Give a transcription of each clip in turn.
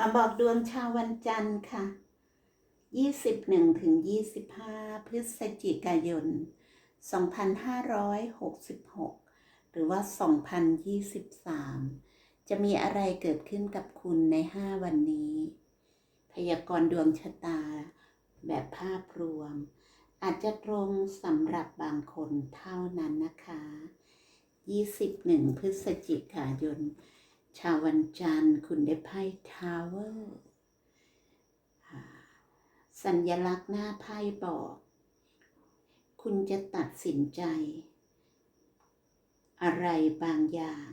มาบอกดวงชาววันจันทร์ค่ะ 21ถึง25 พฤศจิกายน 2566 หรือว่า 2023 จะมีอะไรเกิดขึ้นกับคุณใน 5 วันนี้ พยากรณ์ดวงชะตา แบบภาพรวม อาจจะตรงสำหรับบางคนเท่านั้นนะคะ 21 พฤศจิกายน ชาววันจันทร์คุณได้ไพ่ทาวเวอร์สัญลักษณ์หน้าไพ่บอก คุณจะตัดสินใจ อะไรบางอย่าง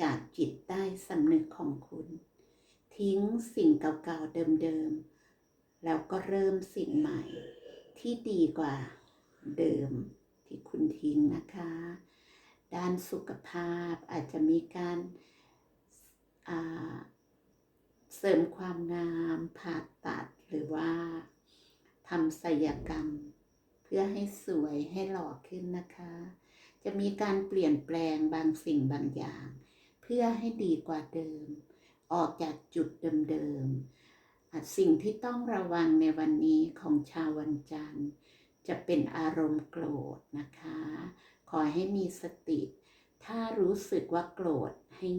จากจิตใต้สำนึกของคุณ ทิ้งสิ่งเก่าๆเดิมๆ แล้วก็เริ่มสิ่งใหม่ ที่ดีกว่าเดิมที่คุณทิ้งนะคะ ด้านสุขภาพอาจจะมีการ เสริมความงามผ่าตัดหรือว่าทำศัลยกรรม เพื่อให้สวยให้หล่อขึ้นนะคะ จะมีการเปลี่ยนแปลงบางสิ่งบางอย่าง เพื่อให้ดีกว่าเดิม ออกจากจุดเดิมๆสิ่งที่ต้องระวังในวันนี้ของชาววันจันทร์ จะเป็นอารมณ์โกรธนะคะ ขอให้มีสติ ถ้ารู้สึกว่าโกรธให้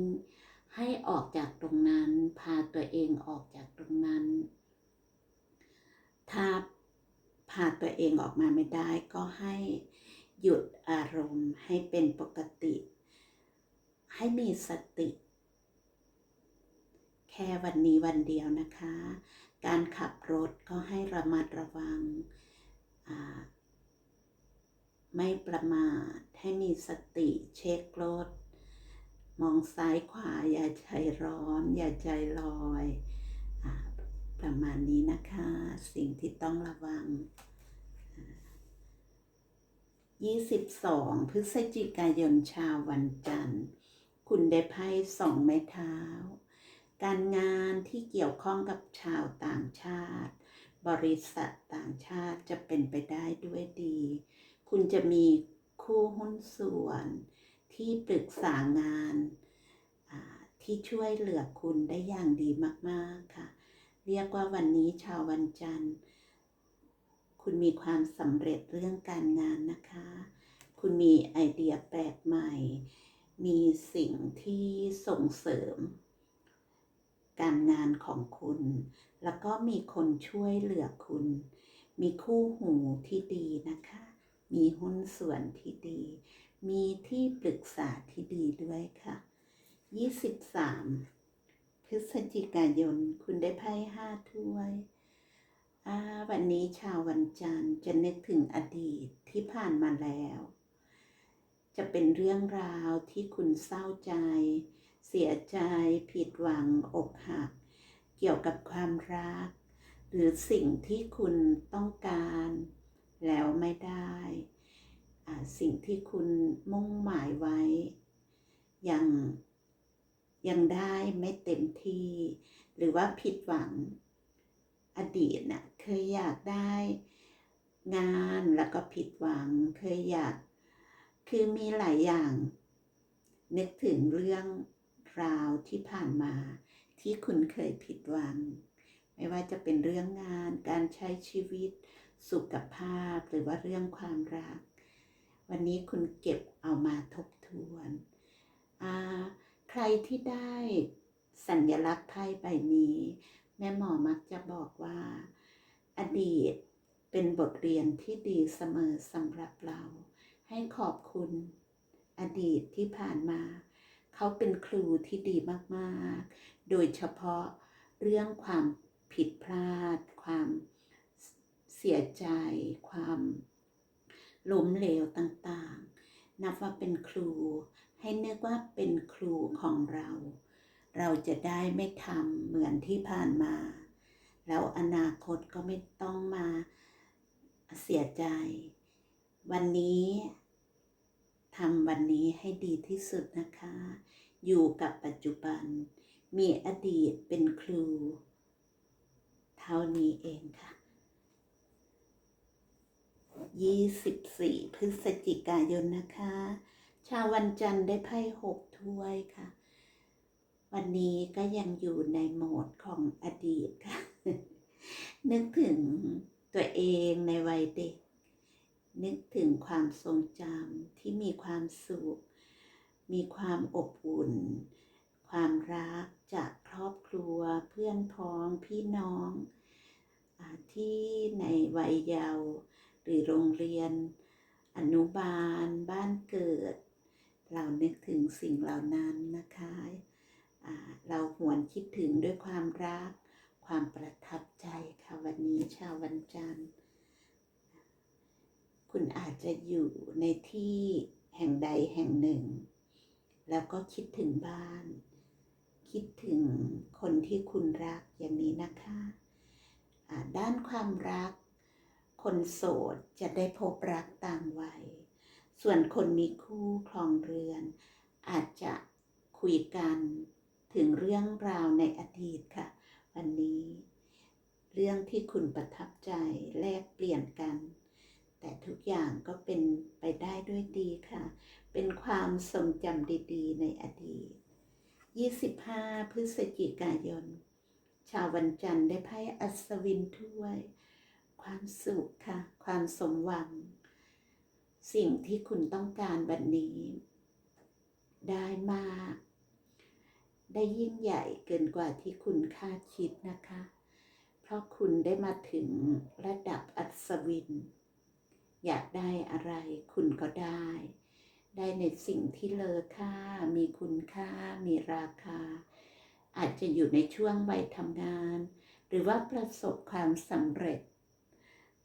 ให้ออกจากตรงนั้น พาตัวเองออกจากตรงนั้น ถ้าพาตัวเองออกมาไม่ได้ก็ให้หยุดอารมณ์ให้เป็นปกติ ให้มีสติ แค่วันนี้วันเดียวนะคะ การขับรถก็ให้ระมัดระวัง ไม่ประมาทให้มีสติเช็ครถ มองซ้ายขวาอย่าใจร้อน อย่าใจลอยอประมาณนี้นะคะ สิ่งที่ต้องระวัง 22 พฤศจิกายนชาววันจันทร์ คุณได้ไพ่สองไม้เท้า การงานที่เกี่ยวข้องกับชาวต่างชาติ บริษัทต่างชาติจะเป็นไปได้ด้วยดี คุณจะมีคู่หุ้นส่วน ที่ปรึกษางานที่ช่วยเหลือคุณได้อย่างดีมาก ๆ ค่ะ เรียกว่าวันนี้ชาววันจันทร์ คุณมีความสำเร็จเรื่องการงานนะคะ คุณมีไอเดียแปลกใหม่ มีสิ่งที่ส่งเสริม การงานของคุณ แล้วก็มีคนช่วยเหลือคุณ มีคู่หูที่ดีนะคะ มีหุ้นส่วนที่ดี มีที่ปรึกษาที่ดีด้วยค่ะ 23 พฤศจิกายน คุณได้ไพ่ห้าถ้วยวันนี้ชาววันจันทร์จะนึกถึงอดีตที่ผ่านมาแล้ว จะเป็นเรื่องราวที่คุณเศร้าใจ เสียใจ ผิดหวัง อกหัก เกี่ยวกับความรัก หรือสิ่งที่คุณต้องการ แล้วไม่ได้ สิ่งที่คุณมุ่งหมายไว้ ยังยังได้ไม่เต็มที่ หรือว่าผิดหวังอดีตนะ่ะเคยอยากได้งานแล้วก็ผิดหวังเคยอยากคือมีหลายอย่าง นึกถึงเรื่องราวที่ผ่านมา ที่คุณเคยผิดหวัง ไม่ว่าจะเป็นเรื่องงานการใช้ชีวิต สุขภาพหรือว่าเรื่องความรัก วันนี้คุณเก็บเอามาทบทวนใครที่ได้สัญลักษณ์ไพ่ใบนี้ แม่หมอมักจะบอกว่า อดีตเป็นบทเรียนที่ดีเสมอสำหรับเรา ให้ขอบคุณอดีตที่ผ่านมา เขาเป็นครูที่ดีมากๆ โดยเฉพาะเรื่องความผิดพลาด ความเสียใจ ความ ล้มเหลวต่างๆ นับว่าเป็นครู ให้นึกว่าเป็นครูของเรา เราจะได้ไม่ทำเหมือนที่ผ่านมา แล้วอนาคตก็ไม่ต้องมาเสียใจ วันนี้ทำวันนี้ให้ดีที่สุดนะคะ อยู่กับปัจจุบัน มีอดีตเป็นครู เท่านี้เองค่ะ 24 พฤศจิกายนนะคะ ชาววันจันทร์ได้ไพ่หกถ้วยค่ะ วันนี้ก็ยังอยู่ในโหมดของอดีตค่ะ นึกถึงตัวเองในวัยเด็ก นึกถึงความทรงจำที่มีความสุข มีความอบอุ่น ความรักจากครอบครัว เพื่อนพ้อง พี่น้องที่ในวัยเยาว์ หรือโรงเรียน อนุบาล บ้านเกิด เรานึกถึงสิ่งเหล่านั้นนะคะอ่าเราหวนคิดถึงด้วยความรัก ความประทับใจค่ะวันนี้ชาววันจันทร์ คุณอาจจะอยู่ในที่แห่งใดแห่งหนึ่ง แล้วก็คิดถึงบ้าน คิดถึงคนที่คุณรักอย่างนี้นะคะด้านความรัก คนโสดจะได้พบรักต่างวัย ส่วนคนมีคู่ครองเรือน อาจจะคุยกันถึงเรื่องราวในอดีตค่ะ วันนี้ เรื่องที่คุณประทับใจแลกเปลี่ยนกัน แต่ทุกอย่างก็เป็นไปได้ด้วยดีค่ะ เป็นความทรงจำดีๆ ในอดีต 25 พฤศจิกายน ชาววันจันทร์ได้ไพ่อัศวินถ้วย ความสุขค่ะ ความสมหวัง สิ่งที่คุณต้องการวันนี้ ได้มาก ได้ยิ่งใหญ่เกินกว่าที่คุณคาดคิดนะคะ เพราะคุณได้มาถึงระดับอัศวิน อยากได้อะไรคุณก็ได้ ได้ในสิ่งที่เลอค่า มีคุณค่า มีราคา อาจจะอยู่ในช่วงวัยทำงาน หรือว่าประสบความสำเร็จ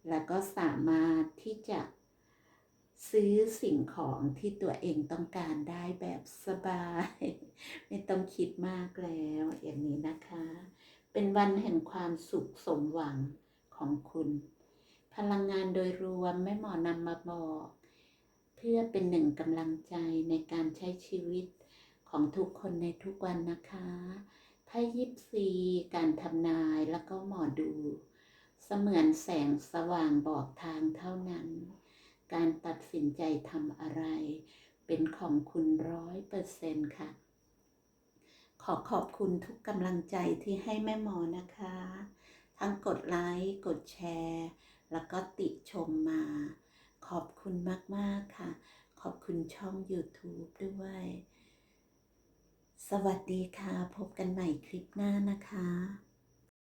แล้วก็สามารถที่จะซื้อสิ่งของที่ตัวเองต้องการได้แบบสบาย ไม่ต้องคิดมากแล้ว อย่างนี้นะคะ เป็นวันแห่งความสุขสมหวังของคุณ พลังงานโดยรวมแม่หมอนำมาบอก เพื่อเป็นหนึ่งกำลังใจในการใช้ชีวิตของทุกคนในทุกวันนะคะไพ่ยิปซีการทำนายแล้วก็หมอดู เสมือนแสงสว่างบอกทางเท่านั้น การตัดสินใจทำอะไร เป็นของคุณร้อยเปอร์เซ็นต์ค่ะ ขอขอบคุณทุกกำลังใจที่ให้แม่หมอนะคะ ทั้งกดไลค์ กดแชร์ แล้วก็ติชมมา ขอบคุณมาก ๆ ค่ะ ขอบคุณช่อง YouTube ด้วย สวัสดีค่ะ พบกันใหม่คลิปหน้านะคะ